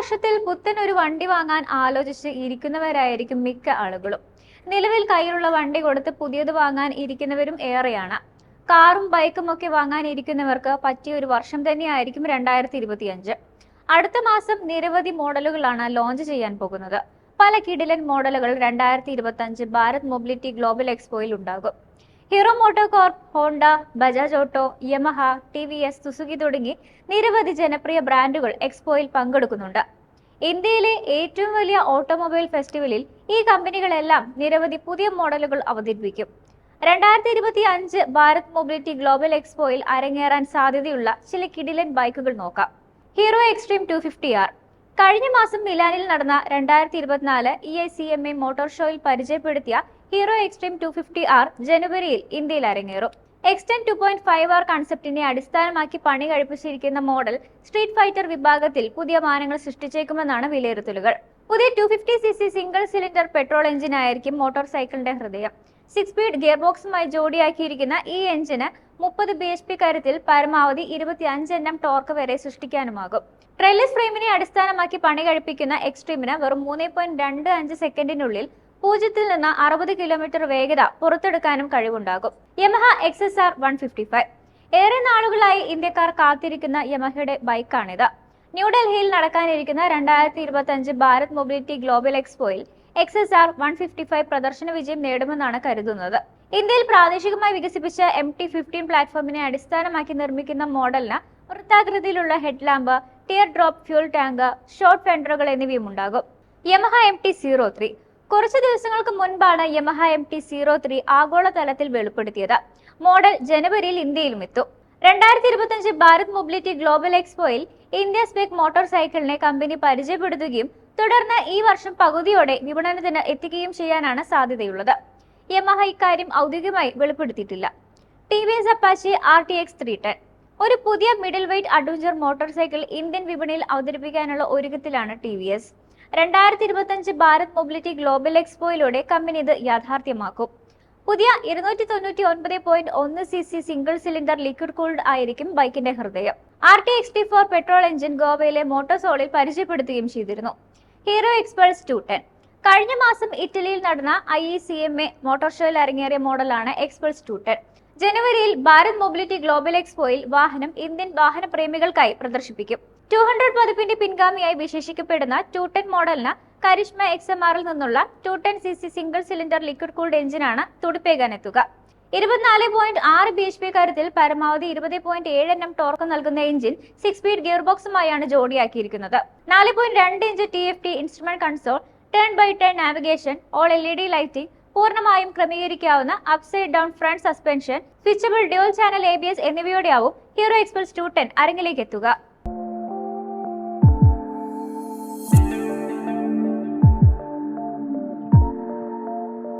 പുതുവർഷത്തിൽ പുത്തൻ ഒരു വണ്ടി വാങ്ങാൻ ആലോചിച്ച് ഇരിക്കുന്നവരായിരിക്കും മിക്ക ആളുകളും. നിലവിൽ കയ്യിലുള്ള വണ്ടി കൊടുത്ത് പുതിയത് വാങ്ങാൻ ഇരിക്കുന്നവരും ഏറെയാണ്. കാറും ബൈക്കും ഒക്കെ വാങ്ങാൻ ഇരിക്കുന്നവർക്ക് പറ്റിയ ഒരു വർഷം തന്നെയായിരിക്കും രണ്ടായിരത്തി ഇരുപത്തിയഞ്ച് അടുത്ത മാസം നിരവധി മോഡലുകളാണ് ലോഞ്ച് ചെയ്യാൻ പോകുന്നത്. പല കിടിലൻ മോഡലുകൾ രണ്ടായിരത്തി ഇരുപത്തി അഞ്ച് ഭാരത് മൊബിലിറ്റി ഗ്ലോബൽ എക്സ്പോയിൽ ഉണ്ടാകും. Hero MotoCorp Honda Bajaj Auto Yamaha T V S Suzuki തുടങ്ങി നിരവധി ജനപ്രിയ ബ്രാൻഡുകൾ എക്സ്പോയിൽ പങ്കെടുക്കുന്നുണ്ട്. ഇന്ത്യയിലെ ഏറ്റവും വലിയ ഓട്ടോമൊബൈൽ ഫെസ്റ്റിവലിൽ ഈ കമ്പനികളെല്ലാം നിരവധി പുതിയ മോഡലുകൾ അവതരിപ്പിക്കും. രണ്ടായിരത്തി ഇരുപത്തി അഞ്ച് ഭാരത് മൊബിലിറ്റി ഗ്ലോബൽ എക്സ്പോയിൽ അരങ്ങേറാൻ സാധ്യതയുള്ള ചില കിടിലൻ ബൈക്കുകൾ നോക്കാം. Hero Xtreme two fifty R. കഴിഞ്ഞ മാസം മിലാനിൽ നടന്ന രണ്ടായിരത്തി ഇരുപത്തിനാല് E I C M A motor ഷോയിൽ പരിചയപ്പെടുത്തിയ Hero Xtreme two fifty R ജനുവരിയിൽ ഇന്ത്യയിൽ അരങ്ങേറും. എക്സ്റ്റൻ ടു പോയിന്റ് ഫൈവ് ആർ കൺസെപ്റ്റിനെ അടിസ്ഥാനമാക്കി പണി കഴിപ്പിച്ചിരിക്കുന്ന മോഡൽ സ്ട്രീറ്റ് ഫൈറ്റർ വിഭാഗത്തിൽ പുതിയ മാനങ്ങൾ സൃഷ്ടിച്ചേക്കുമെന്നാണ് വിലയിരുത്തലുകൾ. പുതിയ two fifty C C single cylinder petrol engine ആയിരിക്കും മോട്ടോർ സൈക്കിളിന്റെ ഹൃദയം. സിക്സ് സ്പീഡ് ഗിയർ ബോക്സുമായി ജോഡിയാക്കിയിരിക്കുന്ന ഈ എഞ്ചിന് മുപ്പത് ബി എച്ച് പി കരുത്തിൽ പരമാവധി ഇരുപത്തി അഞ്ച് ടോർക്ക് വരെ സൃഷ്ടിക്കാനുമാകും. ട്രെയിലസ് ഫ്രെയിമിനെ അടിസ്ഥാനമാക്കി പണി കഴിപ്പിക്കുന്ന എക്സ്ട്രീമിന് വെറും മൂന്ന് പോയിന്റ് രണ്ട് അഞ്ച് സെക്കൻഡിനുള്ളിൽ പൂജ്യത്തിൽ നിന്ന് അറുപത് കിലോമീറ്റർ വേഗത പുറത്തെടുക്കാനും കഴിവുണ്ടാകും. Yamaha X S R one fifty five ഏറെ നാളുകളായി ഇന്ത്യക്കാർ കാത്തിരിക്കുന്ന യമഹയുടെ ബൈക്കാണിത്. ന്യൂഡൽഹിയിൽ നടക്കാനിരിക്കുന്ന രണ്ടായിരത്തി ഇരുപത്തി അഞ്ച് Bharat mobility global എക്സ്പോയിൽ X S R one fifty five പ്രദർശന വിജയം നേടുമെന്നാണ് കരുതുന്നത്. ഇന്ത്യയിൽ പ്രാദേശികമായി വികസിപ്പിച്ച എം ടി ഫിഫ്റ്റീൻ പ്ലാറ്റ്ഫോമിനെ അടിസ്ഥാനമാക്കി നിർമ്മിക്കുന്ന മോഡലിന് വൃത്താകൃതിയിലുള്ള headlamp tear drop fuel tank short ഫെൻഡറുകൾ എന്നിവയും ഉണ്ടാകും Yamaha M T zero three കുറച്ച് ദിവസങ്ങൾക്ക് മുൻപാണ് Yamaha M T zero three ആഗോളതലത്തിൽ വെളിപ്പെടുത്തിയത്. മോഡൽ ജനുവരിയിൽ ഇന്ത്യയിലും എത്തും. രണ്ടായിരത്തി ഇരുപത്തിയഞ്ച് ഭാരത് മൊബിലിറ്റി ഗ്ലോബൽ എക്സ്പോയിൽ ഇന്ത്യ സ്പെക് മോട്ടോർ സൈക്കിളിനെ കമ്പനി പരിചയപ്പെടുത്തുകയും തുടർന്ന് ഈ വർഷം പകുതിയോടെ വിപണനത്തിന് എത്തിക്കുകയും ചെയ്യാനാണ് സാധ്യതയുള്ളത്. യമഹ ഇക്കാര്യം ഔദ്യോഗികമായി വെളിപ്പെടുത്തിയിട്ടില്ല. T V S Apache R T X three ten. ഒരു പുതിയ middle weight adventure motorcycle Indian വിപണിയിൽ അവതരിപ്പിക്കാനുള്ള ഒരുക്കത്തിലാണ് ടി വി എസ്. രണ്ടായിരത്തി ഇരുപത്തിയഞ്ച് ഭാരത് മൊബിലിറ്റി ഗ്ലോബൽ എക്സ്പോയിലൂടെ കമ്പനി ഇത് യാഥാർത്ഥ്യമാക്കും. പുതിയ ഇരുന്നൂറ്റി തൊണ്ണൂറ്റി ഒൻപത് പോയിന്റ് ഒന്ന് C C single cylinder liquid cooled ആയിരിക്കും ബൈക്കിന്റെ ഹൃദയം. R T X T four petrol engine ഗോവയിലെ മോട്ടോസോളിൽ പരിചയപ്പെടുത്തുകയും ചെയ്തിരുന്നു. Hero Xpulse two ten. കഴിഞ്ഞ മാസം ഇറ്റലിയിൽ നടന്ന I E C M A motor ഷോയിൽ അരങ്ങേറിയ മോഡലാണ് എക്സ്പൾസ് ടു ടെൻ ജനുവരിയിൽ ഭാരത് മൊബിലിറ്റി ഗ്ലോബൽ എക്സ്പോയിൽ വാഹനം ഇന്ത്യൻ വാഹന പ്രേമികൾക്കായി പ്രദർശിപ്പിക്കും. ടു ഹൺഡ്രഡ് പതിപ്പിന്റെ പിൻഗാമിയായി വിശേഷിക്കപ്പെടുന്ന ടു ടെൻ മോഡലിന് കരിഷ്മ എക്സ് എം ആറിൽ നിന്നുള്ള two ten C C single cylinder liquid cooled എഞ്ചിനാണ് തുടിപ്പേകാൻ എത്തുക ഇരുപത്തിനാല് പോയിന്റ് ആറ് ബി എച്ച് പി കാര്യത്തിൽ പരമാവധി ഇരുപത് പോയിന്റ് ഏഴ് എണ്ണം ടോർക്ക് നൽകുന്ന എഞ്ചിൻ സിക്സ് സ്പീഡ് ഗിയർ ബോക്സുമായാണ് ജോഡിയാക്കിയിരിക്കുന്നത്. നാല് പോയിന്റ് രണ്ട് inch T F T instrument console turn by turn navigation all L E D lighting പൂർണമായും ക്രമീകരിക്കാവുന്ന upside down front suspension switchable dual channel A B S എന്നിവയോടെയാവും Hero express two ten അരങ്ങിലേക്ക് എത്തുക